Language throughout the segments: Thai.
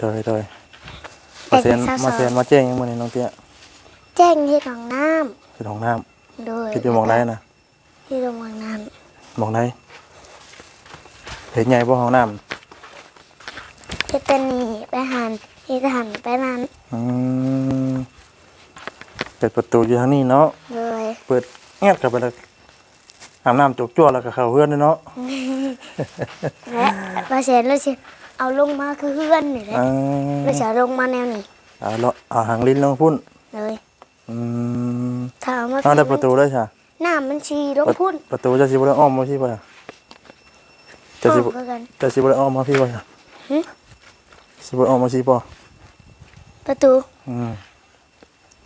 โดยโดยมาเซนมาเซนมาแจ้งยังมื้อนี้น้องเตี้ยแจ้งที่ของน้คือห้องน้ำำโดยคิดอยู่หมองใดนะที่โรงพยาบาลน้หมองใดเห็นใหญ่บ่ห้องน้ำำที่เป็นนี่ไปหันที่ทหันไปนั้นอืมเปิดประตูอยู่ทางนี้เนาะ โดยเปิดแงบเข้าไปเลยอาบน้ำจกจ้วแล้วก็เข้าเฮือนเลยเนาะและมาเสร็จแล้วสิ เอาลงมาคือเพื่อนนี่แหละอ่าแล้วจะเอาลงมาแนวนี้เอาเลาะเอาหางลิ้นลงพุ่นเลยอืมถ้าเอามาเอาได้ประตูได้ใช่น้ำมันชีลงพุ่นประตูจะสิบ่ได้อ้อมมาที่บ่ล่ะจะสิพร้บ่อมกันจะสิบ่ได้อ้อมมาพี่บ่ล่ะหึสิบ่ได้อ้อมมาสิบ่ประตูอืม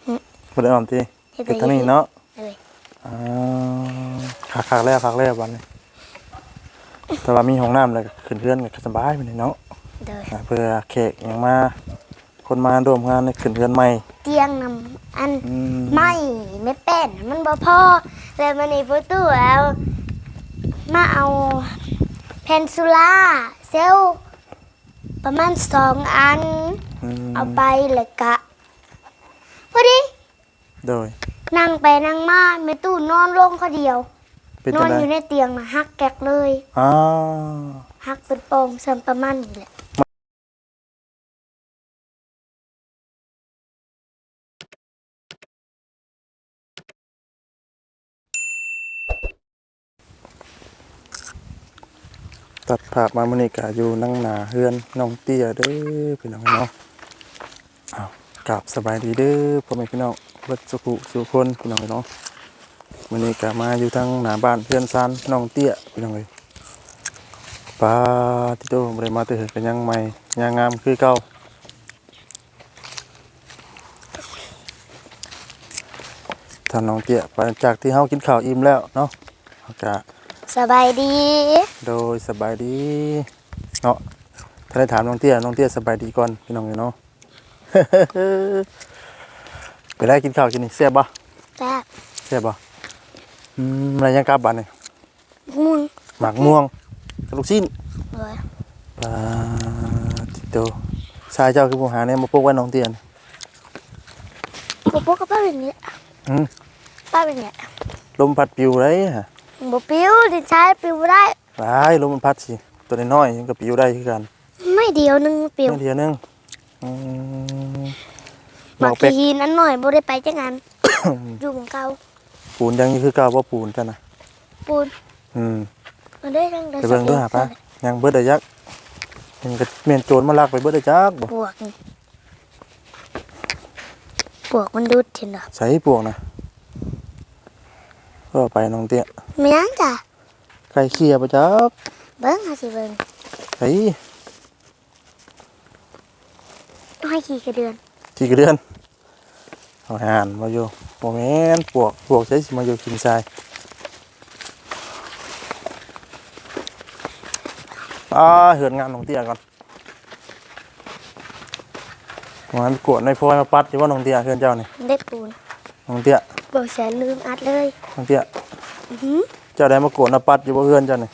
หึบ่ได้อ้อมติเฮ็ดเป็นได้ทางนี้เนาะเลยอ่าคักคักแล้วคักแล้วบัดนี้ แต่ว่ามีห้องน้ำแล้วก็ขึ้นเรือนก็สบายไปเลยเนาะโดยอ่าเพื่อแขกหยังมา คนมาร่วมงานในขึ้นเรือนใหม่เตียงนำอันอืมไม่ไม่เป็นมันบ่พอเลยมันนี่ประตูแล้วมาเอาเพนซูล่าเซลลประมาณสองอัน อืมเอาไปเลยกะพอดี โดยนั่งไปนั่งมาไม่ตู้นอนลงเขาเดียว เป็นนอจันงไดอยู่ในเตียงนะฮักแกกเลยอ้าวฮักเป็นโป่งเสริมประมาณนี้แหละตัดภาพมามื้อนี้ก็อยู่นั่งหน้าเฮือนน้องเตี้ยเด้อพี่น้องเนาะอ้าวกราบสบายดีเด้อพ่อแม่พี่น้องเบิดสุขุสุคนพี่น้องเนาะ มื้อนี้ก็มาอยู่ทางหน้าบ้านเพื่อนซานน้องเตี้ยพี่น้องเอ้ยปาติโตบ่ได้มาเตื้อกันยังใหม่ยังงามคือเก่าท่านน้องเตี้ยไปจากที่เฮากินข้าวอิ่มแล้วเนาะเฮาก็สบายดี โดยสบายดีเนาะถ้าได้ถามน้องเตี้ยน้องเตี้ยสบายดีก่อนพี่น้องเนาะไปได้กินข้าวกินนี่แซ่บบ่แซ่บแซ่บบ่ อืมอะไรยังกลับบ้านนี่มุนหมากม่วงกับลูกชิ้นเลยปลาติโตชายเจ้าคือผู้หาเนี่ยมาพกไว้น้องเตี้ยนบุปกับป้าเป็นเนี้ยอืมป้าเป็นเนี้ยลมพัดปิวไรฮะบุปิ้วดินชายปิ้วบ่ได้หลายลมมันพัดสิตัวน้อยๆมันก็ปิวได้คือกันไม่เดียวหนึงปิ้วเดียวนึงอืมหมักอกเป็กหินอันหน่อยบ่ได้ไปจังงั้นอยู่ของเก่า ปูนยังนี่คือเก่าว่าปูนจ้ะนะปูนอืมมันได้ทั้งไปเบิ่งด้วยหาปะยังเบิดได้ยักมันก็เมียนโจรมาลักไปเบิดได้จักบ่ปวกนี่ปวกมันดูดเห็นดอกใส่ปวกนะก็ไปน้องเตี้ยไม่ยังจ้ะใครเคลียร์บ่จักเบิ่งหาสิเบิ่งใส่ให้ขี่กระเดือนกี่กระเดือน เอาหานมาอยู่บ่แม่นปวกปวกใช้สิมาอยู่กินทรายอ่าเหือนงานน้องเตี้ยก่อนมันกวดในพลอยมาปัดอยู่ว่าน้องเตี้ยเพื่อนเจ้านี่ได้ปูนน้องเตี้ยบ่แสนลืมอัดเลยน้องเตี้ยอื้อหือเจ้าได้มากวดมาปัดอยู่ว่าเพื่อนเจ้านี่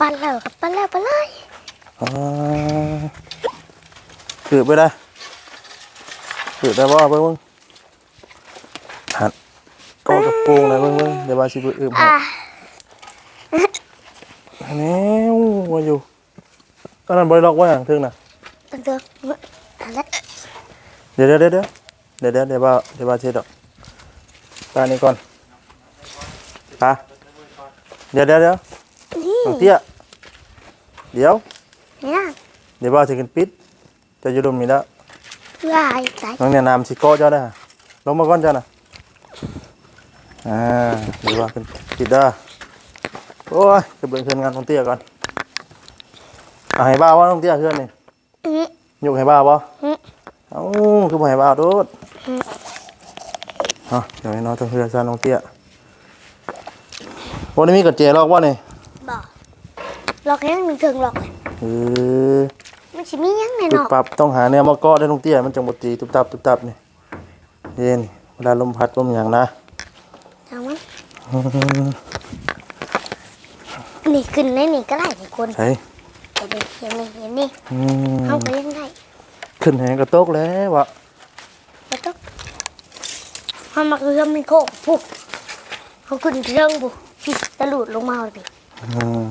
ปันแล้วครับปันแล้วปันเลยอ่าถือไปได้ ถือได้บ่เบิ่งเบิ่งหันกองกับโปรงนะเบิ่งเบิ่งเดี๋ยวว่าสิไปอึมให้อะอันนี้ว่าอยู่ตอนนั้นบริล็อกไว้อย่างถึงนะตั้งเถอะอันละเดี๋ยวเดี๋ยวเดี๋ยวเดี๋ยวเดี๋ยวเดี๋ยวเดี๋ยวว่าเดี๋ยวว่าเช็ดดอกตานี้ก่อนตาเดี๋ยวเดี๋ยวเดี๋ยวนี่น้องเตี้ยเดี๋ยวเนี่ยเดี๋ยวว่าจะกินปิดจะอยู่ดมนี่แล้ว ลายใส่น้องเนี่ยนำสิโก้เจ้าได้อลงมาก่อนเจ้าน่ะอ่าเดี๋ยวว่าเป็นปิดเด้อโอ้ยจะเบิ่งเพื่อนงานน้องเตี้ยก่อนเอาให้บ้าวว่าน้องเตี้ยเพื่อนนี่อื้อยกให้บ้าวบ่อื้อเอ้าคือบ่ให้บ้าวโดดเนาะเดี๋ยวให้น้องต้องเพื่อนซะน้องเตี้ยวันนี้มีกระเจลอกว่านี่บอกหลอกยังหนึ่งถึงหลอกเลยเออมัน สิมียังในตุนบอกปรับต้องหาแนวมาเกาะได้น้องเตี้ยมันจังบ่ตีตุบตับตุบตับนี่เย็นเวลาลมพัดลมหยังนะเอามันนี่ขึ้นในนี่ก็ได้นี่คนใช่ห็นดิเห็นนี่เห็นนี่อืมเขาก็ยังได้ขึ้นแหงกระตกแล้ววะบ่ต้องเขามาเรื่องมันโคกปุ๊บเขาขึ้นเรื่องบุผิดตะลุดลงมาเลยอืม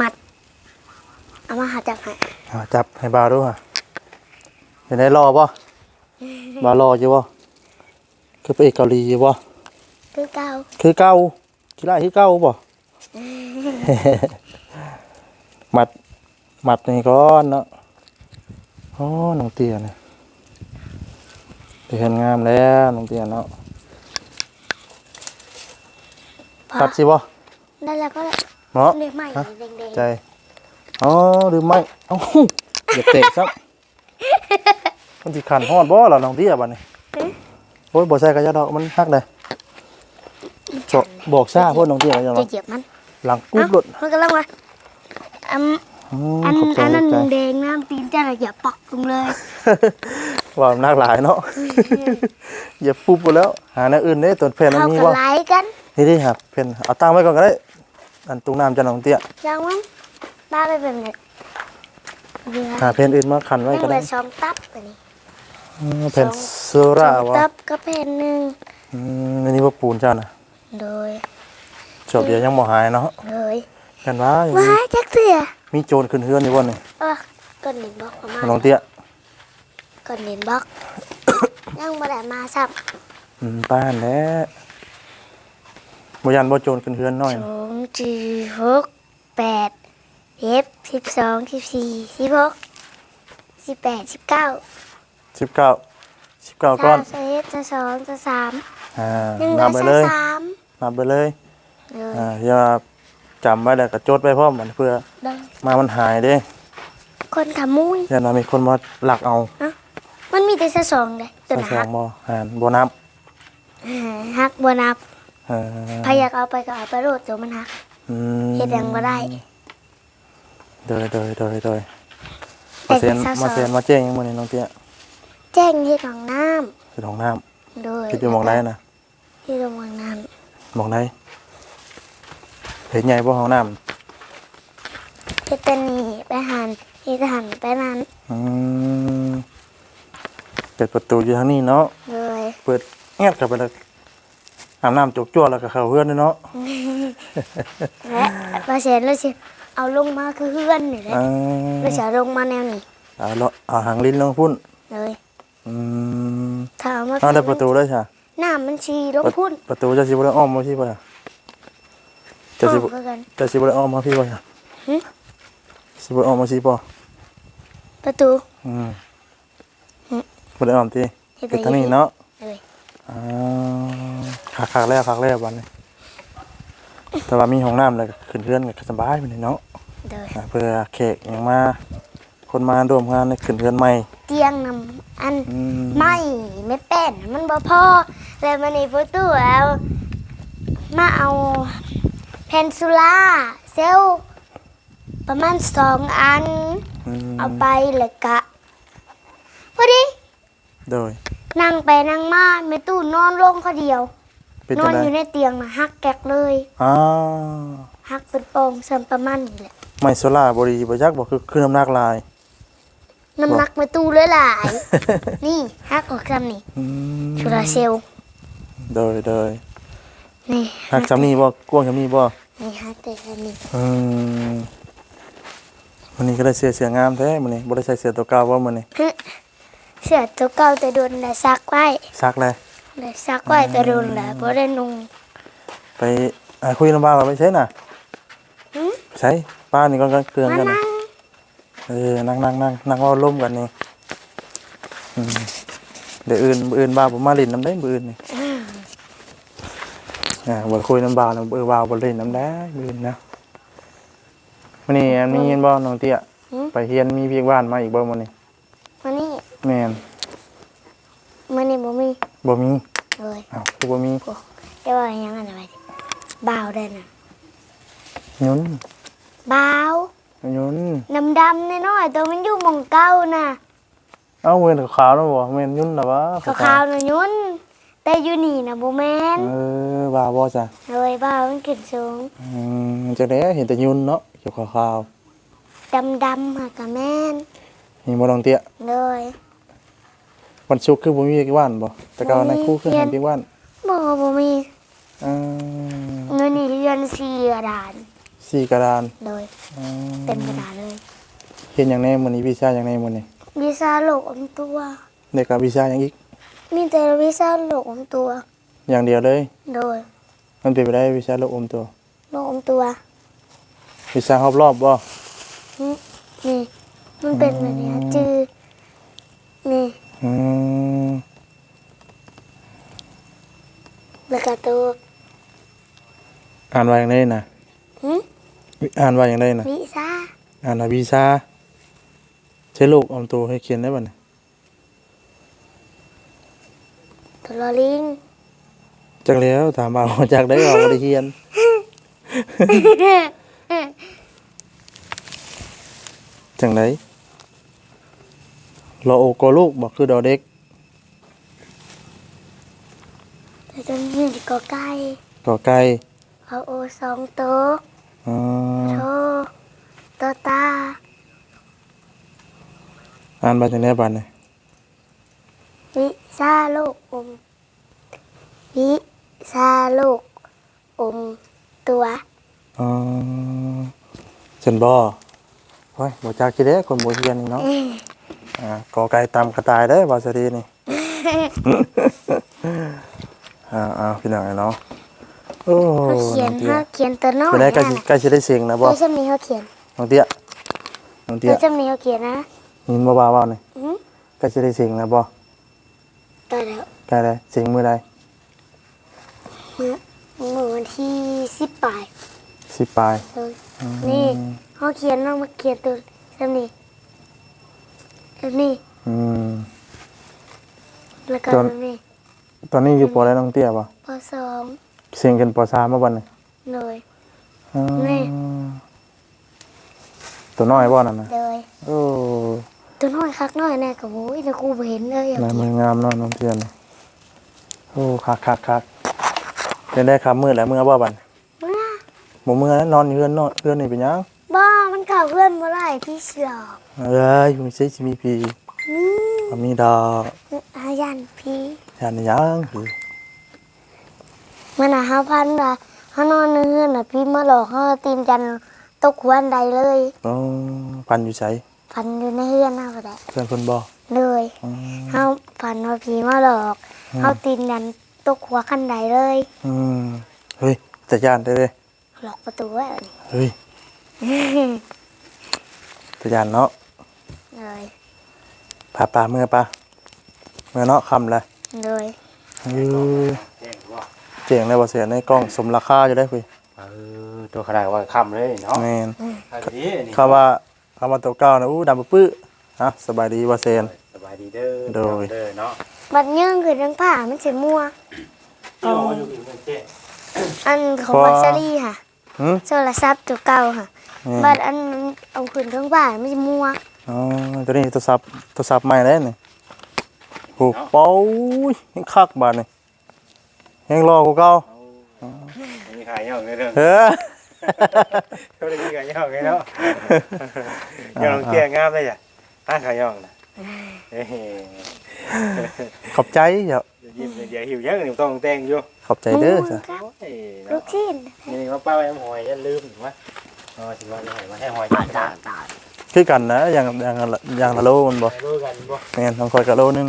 มัดเอามาหาจับให้อ่า จับให้บาวดูฮะเป็นไงรอป่ะบาวรออยู่ป่ะคือไปเอกเกาหลีอยู่ป่ะคือเก่าคือเก่ากีฬาคือเก่าป่ะมัดมัดนี่ก่อนเนาะโอ้น้องเตี้ยเนี่ยเตียนงามแล้วน้องเตี้ยเนาะพอตัดสิบ่ได้แล้วก็เนาะเรียกใหม่ฮะแดงใจ อ๋อหรือไม่เอ้าอย่าเตะซับมันสิขันฮอดบ่ล่ะน้องเตี้ยบัดนี้โอ้ยบ่ใส่กระยาดอกมันฮักเลยจบบอกซ่าพวกน้องเตี้ยกระยาๆดจะอกเหยียบมันหลังกุ๊บรถมันกำลังว่าอันอืมอันขอบใจอันนั้นขอบใจแดงน้ำตีนจะเหยียบปักลงเลยว่ามันนักหลายเนาะอย่าปุ๊บไปแล้ว หาแนวอื่นเด้ตัวแผ่นอันเขานี้ก็บ่ไล่กันนี่ดิครับแผ่นเอาตั้งไว้ก่อนก็ได้ อันตุงน้ำจะน้องเตี้ย ยังมัน บ้าไปเป็นแบบเรือหาแผ่นอื่นมาขันไว้ยังก็เหลืได้อสองตับอันนี้อืมแผ่นโซสราองบ่ตับก็เป็นหนึ่งอืมอันนี้ว่าปูนเจ้าน่ะโดยจบเดี๋ยวยังบ่หายเนาะโดยกันว่าอย่างว้านี้ยจักเสือมีโจรขึ้นเฮือนอยู่บ่นี่เออก้อนหินบล็อกมาน้องเตี้ยก้อนหินบล็อกยังไม่ได้มาซ้อืมป้านแล้วบ่ยันบ่โจรขึ้นเฮือนน้อยำสนะองจีหกแปด เอฟสิบสองสิบสี่สิบหกสิบแปดสิบเก้า19 19ก้อนสามสิบเอ็ดสองสสามอ่ายังเหลืนัอบไปแค่เลยสามนับไปเลยเลยอ่าอย่าจำไว้แล้วก็จดไว้พร้อมมันเพื่อเดินมามันหายเด้คนขมุย อย่านะมีคนมาหลักเอามันมีแต่สะสองเลยตัวใส่หนัซอกงบ่หานบ่นับฮักบัวนับเออพยายากเอาไปก็เอาไปโรดตัวมันฮักอืมเฮ็ดหยังบ่ได้ เดยเดยเดยเดยแต่มาเซ็นเป็นสะสมาเซ็นองมาแจ้งยังมื้อนี้น้องเตี้ยแจ้งที่ของน้คือห้องน้ำำโดยคิดอยู่หมองใดนะที่โรงพยาบาลน้หมองใดเห็นใหญ่บ่ห้องน้ำำที่เป็นนี่ไปหันที่หันไปนั้นอืมเปิดประตูอยู่ทางนี้เนาะเลยเปิดแงบเข้าไปเลยอาบน้ำจกจ้วแล้วก็เข้าเฮือนเลยเนาะและมาเสร็จแล้วสิ เอาลงมาคือเพื่อนนี่แหละอ่าแล้วจะลงมาแนวนี้เอาละเอาหางลิ้นลงพุ่นเลยอืมถ้าเอามาเอาได้ประตูได้ใช่น้ำมันชีลงพุ่นประตูจะสิบ่ได้อ้อมมาพี่บ่ล่ะจะสิอบ่อกคือกันจะสิบ่ได้อ้อมมาพี่บ่ล่ะหึ สิบ่ได้อ้อมมาสิบ่ประตู อืมหึบ่ได้อ้อมติเฮ็ดเป็นได้ทางนี้อยู่เนาะเลยอ่าคักๆแล้วคักแล้วบัดนี้ แต่ว่ามีห้องน้ำแล้วก็ขึ้นเรือนก็สบายไปนี่เนาะเลยอ่าเพื่อแขกหยังมา คนมาร่วมงานในขึ้นเรือนใหม่เตียงนำอันอืมไม่ไม่เป็นมันบ่พอเลยมันนี่ประตูแล้วมาเอาเพนซูล่าเซลลประมาณสองอัน อืมเอาไปเลยกะพอดี โดยนั่งไปนั่งมาแม่ตู้นอนลงคนเดียว เป็นนจัองนได๋อยู่ในเตียงนะฮักแกกเลยอ้าวฮักเป็นโป่งเสริมประมาณนี้แหละไม่โซล่าบ่ดีบ่จักบ่คือคือน้ำหนักหลาย น้ำหนักแม่ตู้เลยหลาย นี่ฮักกว่าคำนี่อืมชูราเซลลโดยโดยนี่หักจำนี้บ่กวางจำนี้บ่นี่ฮักแต่คำนี้อืมวันนี้ก็ได้เสื้อเสื้องามแท้มื้อนี้บ่ได้ใส่เสื้อตัวเก่าบ่มื้อนี้ฮึเสื้อตัวเก่าแต่โดนได้ซักไว้ซักเลย ได้ซักไว้แต่โดนแหละบ่ได้นุ่งไปอ่าคุยลำบากเราไปใช้น่ะหึใช้ป้านี่ก็เครื่องมากันน่ะนั่งเออนั่งนั่งนั่งนั่งเว่าล่มกันนี่อืมเดี๋ยวอื่นมื้ออื่นบ่าวผมมาเล่นน้ำได้มื้ออื่นนี่อ่าบ่คุยน้ำบ่าวแล้วเออบ่าวบ่เล่นน้ำได้มื้ออื่นนะมื้อนี้อันนี้เห็นบ่น้องเตี้ยไปเฮียนมีเพียงบ้านมาอีกบ่มื้อนี้มานี่แม่นมานี่ บ่มีบ่มีเลยอ้าวคือบ่มีแต่ว่ายังอันอะไรบ่าวได้น่ะยุนบ่าวยุนน้ำดำน้อยๆตัวมันอยู่หมองเก้าน่ะเอ้าเว้นขาวแล้วบ่แม่นยุนล่ะวะขาวๆน่ะยุนแต่อยู่นี่น่ะบ่แม่นเออว่าบ่จ้ะเลยบ่าวมันขึ้นสูงอืมจังได๋เห็นแต่ยุนเนาะเกี่ยวขาวดำๆค่ะกับแม่นมีบ่น้องเตี้ยเลย วันศุกร์คือบ่มีเวียกว่านบ่แต่ก็ในครูคือเรียให้นเวียกว่านบ่บ่มีอ่าเงินนี่เรียนสี่กระดานสี่กระดานเลยอืมเต็มกระดานเลยเห็นอย่างแน่มื้อนี้วิชาอย่างแน่มื้อนี้วิชาโลกอมตัวเด็กกับวิชาอย่างอีก มีแต่วิชาโลกอมตัว อย่างเดียวเลย โดยมันเป็นไปได้วิชาโลกอมตัวโลกอมตัววิชารอบรอบบ่นี่นี่มันเป็นแบบนี้จือนี่ อืม แล้วก็ตัวอ่านว่าอย่างไรนะหึวิอ่านว่าอย่างไรนะวิชาอ่านว่าวิชาใช้โลกอมตัวให้เขียนได้บ่เนี่ยตัวลอลิงจักแล้วถามว่าเอาจากได้เอาบ่ได้เขียน จังไดรอโอกอลูกบอกคือดอเด็ก แล้วจะมีกอไก่ กอไก่เอาโอสองตัวอ่าโชตัวตาอ่านมาจังไดบัดนี่วิชาโลกอมวิชาโลกอมตัวอ่าฉันบ่โอ้ยบ่จักสิเด้คนบ่เรียนนี่เนาะอ่ากอไก่ตามกระต่ายได้อบาสรีนี่ อ่าอ่าพี่น้องไอ้เนาะ โอ้เขาเขียนน้องเตี้ยเขาเขียนตัวน้อยเป็นไงใกล้นะสิใกล้สิได้เสียงนะบ่ตัวจำนี้เขาเขียนน้องเตี้ยน้องเตี้ตัยวจำนี้เขาเขียนนะยินบ่บ่าวๆนี่อืมใกล้สิได้เสียงนะบ่ตายแล้วใกล้ได้เสียงมื้อใดเมื่อเมื่อวันที่สิบปลายสิปลายเลยนี่เขาเขียนน้องมาเขียนตัวจำนี้แบบนี้อืม แล้วก็จนแบบนี้ตอนนี้อยู่ปอได้น้องเตี้ยบ่ปสอง เสียงกันปสามมาบ่นี่เลยอืมนี่ตัวน้อยบ่นั่นน่ะเลยโอ้ตัวน้อยคักน้อยแน่กับโอ้ยแต่กูบ่เห็นเลยอะลายมืองามเนาะน้องเตี้ยนี่โอ้คักๆๆเป็นได้ครับมืดแล้วมื้อบ่บัดเมื่อบ่มื้อนั้นนอนอยู่เฮือนนอนเฮือนนี่เป็นหยังบ้ามันเก่าเพื่อนเมื่อไหร่พี่เสือกเอ้ยไม่ใช่สิมีพีนี่บ่มีดอกอายันพี่ย่านยังพี่ มันอะห้าพันอะเขานอนในเฮือนอะพี่มาหลอกเขาตีนจันตกหัวอันใดเลย อ๋อพันอยู่ไสพันอยู่ในเฮือนเอาก็ได้เพื่อนเพิ่นบ่เลยอืมเขาพันว่าพี่มาหลอกเขาตีนจันตกหัวกันใดเลย อืมเฮ้ยแต่ย่านได้เด้หลอกประตูไว้อันนี้ เฮ้ยแต่ย่านเนาะเลยพาปลาเมื่อปลาเมื่อเนาะค่ำแล้วเลย เออเจ๋งเลยบ่เสียในกล้องสมราคาอยู่ได้คุยเออตัวขนาดว่าค่ำเลยเนาะแม่นอันนี้นี่คำว่าคำว่าตัวเก่านะอู้ดำปะปื้อฮะสบายดีบ่เซนสบายดีเด้อโดย เด้อเนาะบัดยืงคือทั้งผ้ามันสีม่วงเอาอยู่อีกเจ๊อันของบัตซารี่ค่ะหึโทรศัพท์ตัวเก่าค่ะอืมบัดอันเอาขึ้นทั้งบ้านมันจะม่วงอ๋อตัวนี้โทรศัพท์โทรศัพท์ใหม่เลยนี่โอ้เป้ายังคักบาดนี่ ยังรอกูเก่ามีขายย่องเลยเด้อเฮ้อเขาได้มีขายย่องไงเนาะย่องเกี้ยงามเลยจ้ะห้าขายย่องนะเฮ้ยขอบใจเดี๋ยวยิ้มเดี๋ยวหิวยังนี่ต้องแต่งอยู่ขอบใจเด้อจ้ะครับโอ้ยลูเนาะกชิ้นนี่มาป้าไว้หอยอย่าลืมถึงว่าอ๋อถึงว่าจะให้มาให้หอยจ้าจ้าจ้าคือกันนะอย่างอย่างละอย่างละโลมันบ่รู้กันบ่แม่นทางข่อยกะโลนึง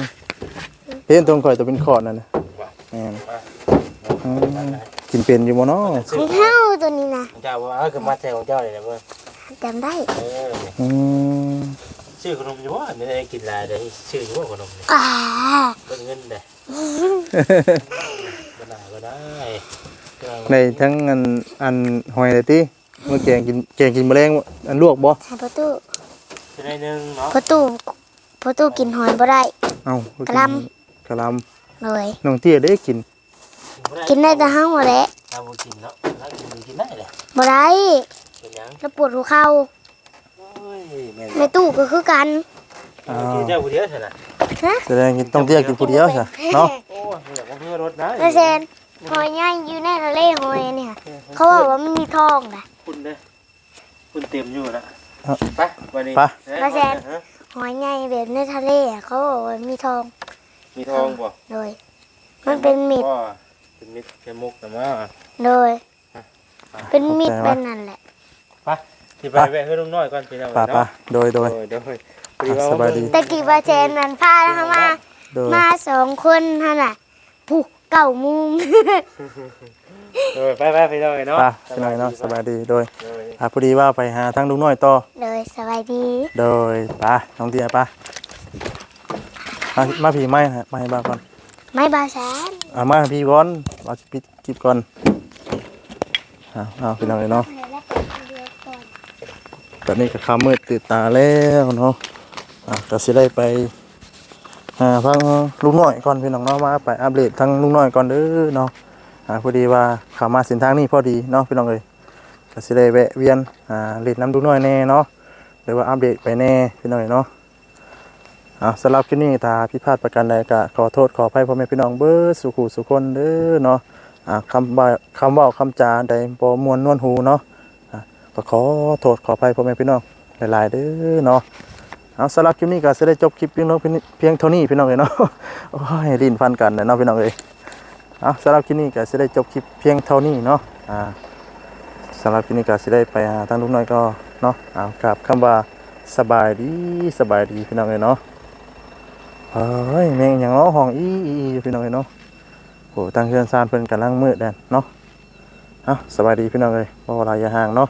เห็นตรงข่อยตัวเป็นขอดนั่นน่ะแม่น อืมกินเป็นอยู่บ่เนาะของเฮาตัวนี้นะเจ้าว่าเออคือมัดใจของเจ้าเลยนะเพื่อนจำได้เอออืมชื่อขนมอยู่ว่าไม่ได้กินลายเดี๋ยวชื่ออยู่ว่าขนมเนี่ยอ่าเป็นเงินเด้ก็ได้ก็ได้ในทั้งอันอันหอยเลยติเมื่อแกงกินแกงกินแมลงอันลวกบ่ใช่ประตูจะได้หนึ่งเนาะประตูประตูกินหอยบ่ได้เอ้ากะหล่กะหลเลยำน้องเตี้ยได้กิน กินได้แต่เฮาแหละเอาบุกินเนาะถ้ากินกินได้เลยบ่ได้เป็นยังแล้วปวดหัวเข่าโอ้ยแม่ในตู้ก็คือกันอ้าวกินเจ้าผู้เดียวใช่ไหมฮะแสดงกินต้องเตี้ยกินผู้เดียวใช่เนาะโอ้ยอยากมาเพื่อรถนะเปอร์เซ็นต์หอยย่างอยู่ในทะเลหอยเนี่ย เขาบอกว่ามันมีทองนะ คุณเนี่ยคุณเต็มอยู่นะไปวันนี้ไป มาแซน ฮะหอยใหญ่แบบในทะเลอะเขาบอกว่ามีทองมีทองบ่โดยมันเป็นมิดบ่เป็น มิดแค่มุกแต่ว่าโดย เป็นมิดเป็นนั่นแหละไปที่ไปแวะให้ลุงน้อยก่อนพี่น้องป่าป่าเนาะโดยโดย โดยโดยพอดีว่าสบายดีแต่กี่ว่าแจนนั่นพาแล้วมา โดยมาสองคนท่านน่ะผู้เก่ามุงโดยไปไปพี่น้องเนาะป่าพี่น้อยเนาะสบายดีโดยโดย อ่าพอดีว่าไปหาทางลุงน้อยต่อเลยสบายดี โดยป่าน้องเตี้ยป่ามามาพี่ไม้ฮะมาให้บ้าก่อน ไม่บาแสนอ่ามาพี่ก่อนเราจะปิดคลิปก่อนเอาเอาพี่น้องเลยเนาะตอนนี้ก็ค่ำมืดตื่นตาแล้วเนาะอะก็สิได้ไปหาฟังลุงน้อยก่อนพี่น้องเนาะมาไปอัปเดตทางลุงน้อยก่อนเด้อเนาะอ่าพอดีว่าขามาเส้นทางนี้พอดีเนาะพี่น้องเลยก็สิได้แวะเวียนอ่าเล่นน้ำลุงน้อยแน่เนาะหรือว่าอัปเดตไปแน่พี่น้องเอ้ยเนาะ อ่าสำหรับคลิปนี้ถ้าผิดพลาดประการใดก็ขอโทษขออภัยพ่อแม่พี่น้องเบิดสุขุสุคนเด้อเนาะอ่าคำว่าคำว่าคำจาใดบ่มวนนวลหูเนาะอ่าก็ขอโทษขออภัยพ่อแม่พี่น้องหลายๆเด้อเนาะเอาสำหรับคลิปนี้ก็จะได้จบคลิปเพียงเท่าเพียงเท่านี้พี่น้องเอ้ยเนาะโอ้ยลิ้นฟันกันเนาะพี่น้องเอ้ยเอาสำหรับคลิปนี้ก็จะได้จบคลิปเพียงเท่านี้เนาะอ่าสำหรับคลิปนี้ก็จะได้ไปหาทางลูกน้อยก็เนาะเอากับคำว่าสบายดีสบายดีพี่น้องเอ้ยเนาะ เฮ้ยแม่งอย่างเนาะห้องอีอีพี่น้องเลยเนาะโหตั้งเฮือนซานเพิ่นกำลังมืดแดนเนาะอะสบายดีพี่น้องเอ้ยบ่ว่าหลาอย่าห่างเนาะ